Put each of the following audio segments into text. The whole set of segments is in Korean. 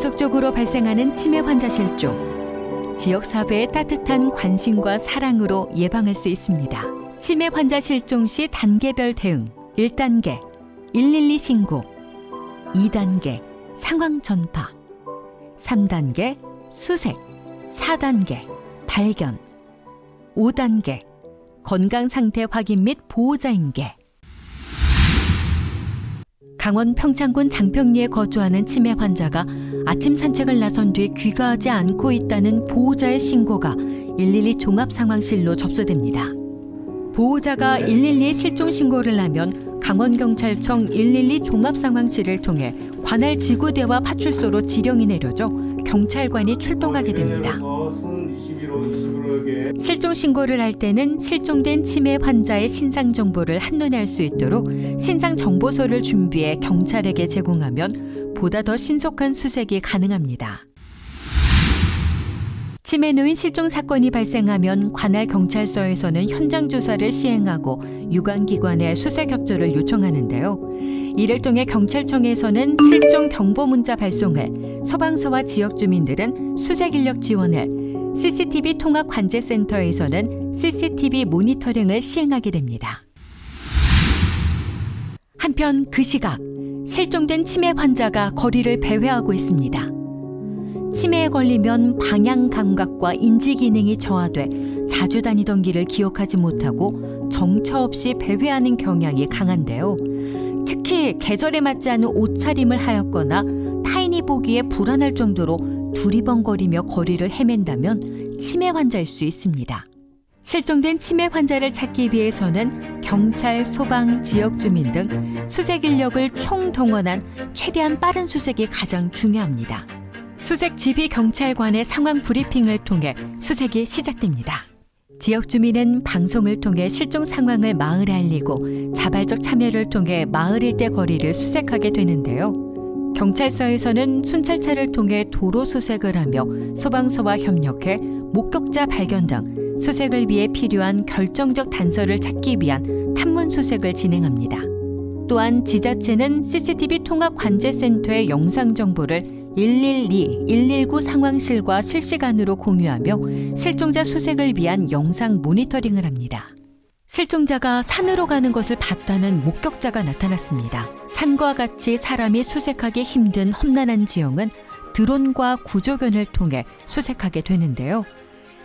지속적으로 발생하는 치매 환자 실종. 지역 사회의 따뜻한 관심과 사랑으로 예방할 수 있습니다. 치매 환자 실종 시 단계별 대응. 1단계 112 신고. 2단계 상황 전파. 3단계 수색. 4단계 발견. 5단계 건강 상태 확인 및 보호자 인계. 강원 평창군 장평리에 거주하는 치매 환자가 아침 산책을 나선 뒤 귀가하지 않고 있다는 보호자의 신고가 112 종합 상황실로 접수됩니다. 보호자가 112에 실종 신고를 하면 강원경찰청 112 종합 상황실을 통해 관할 지구대와 파출소로 지령이 내려져 경찰관이 출동하게 됩니다. 실종 신고를 할 때는 실종된 치매 환자의 신상 정보를 한눈에 알 수 있도록 신상 정보서를 준비해 경찰에게 제공하면 보다 더 신속한 수색이 가능합니다. 치매 노인 실종 사건이 발생하면 관할 경찰서에서는 현장 조사를 시행하고 유관 기관에 수색 협조를 요청하는데요. 이를 통해 경찰청에서는 실종 경보 문자 발송을, 소방서와 지역 주민들은 수색 인력 지원을, CCTV 통합 관제 센터에서는 CCTV 모니터링을 시행하게 됩니다. 한편 그 시각 실종된 치매 환자가 거리를 배회하고 있습니다. 치매에 걸리면 방향 감각과 인지 기능이 저하돼 자주 다니던 길을 기억하지 못하고 정처 없이 배회하는 경향이 강한데요. 특히 계절에 맞지 않은 옷차림을 하였거나 타인이 보기에 불안할 정도로 두리번거리며 거리를 헤맨다면 치매 환자일 수 있습니다. 실종된 치매 환자를 찾기 위해서는 경찰, 소방, 지역 주민 등 수색 인력을 총동원한 최대한 빠른 수색이 가장 중요합니다. 수색 지휘 경찰관의 상황 브리핑을 통해 수색이 시작됩니다. 지역 주민은 방송을 통해 실종 상황을 마을에 알리고 자발적 참여를 통해 마을 일대 거리를 수색하게 되는데요. 경찰서에서는 순찰차를 통해 도로 수색을 하며 소방서와 협력해 목격자 발견 등 수색을 위해 필요한 결정적 단서를 찾기 위한 탐문 수색을 진행합니다. 또한 지자체는 CCTV 통합 관제센터의 영상 정보를 112, 119 상황실과 실시간으로 공유하며 실종자 수색을 위한 영상 모니터링을 합니다. 실종자가 산으로 가는 것을 봤다는 목격자가 나타났습니다. 산과 같이 사람이 수색하기 힘든 험난한 지형은 드론과 구조견을 통해 수색하게 되는데요.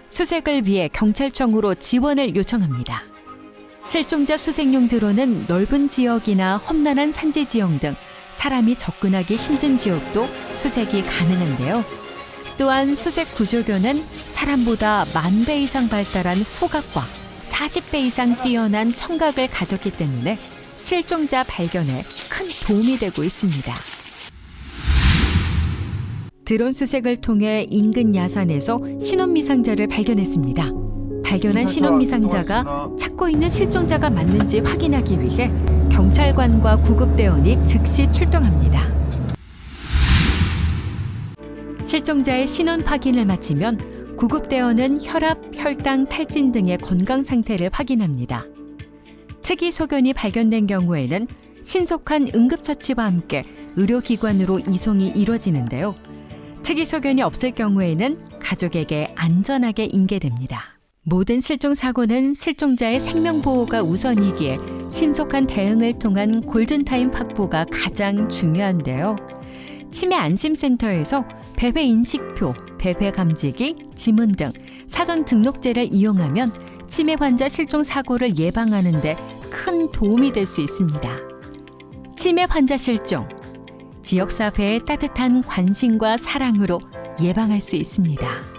수색을 위해 경찰청으로 지원을 요청합니다. 실종자 수색용 드론은 넓은 지역이나 험난한 산지 지형 등 사람이 접근하기 힘든 지역도 수색이 가능한데요. 또한 수색 구조견은 사람보다 만 배 이상 발달한 후각과 40배 이상 뛰어난 청각을 가졌기 때문에 실종자 발견에 큰 도움이 되고 있습니다. 드론 수색을 통해 인근 야산에서 신원 미상자를 발견했습니다. 발견한 신원 미상자가 찾고 있는 실종자가 맞는지 확인하기 위해 경찰관과 구급대원이 즉시 출동합니다. 실종자의 신원 확인을 마치면 구급대원은 혈압, 혈당, 탈진 등의 건강 상태를 확인합니다. 특이 소견이 발견된 경우에는 신속한 응급처치와 함께 의료기관으로 이송이 이뤄지는데요. 특이 소견이 없을 경우에는 가족에게 안전하게 인계됩니다. 모든 실종 사고는 실종자의 생명 보호가 우선이기에 신속한 대응을 통한 골든타임 확보가 가장 중요한데요. 치매 안심센터에서 배회 인식표, 배회 감지기, 지문 등 사전 등록제를 이용하면 치매 환자 실종 사고를 예방하는 데 큰 도움이 될 수 있습니다. 치매 환자 실종 지역 사회의 따뜻한 관심과 사랑으로 예방할 수 있습니다.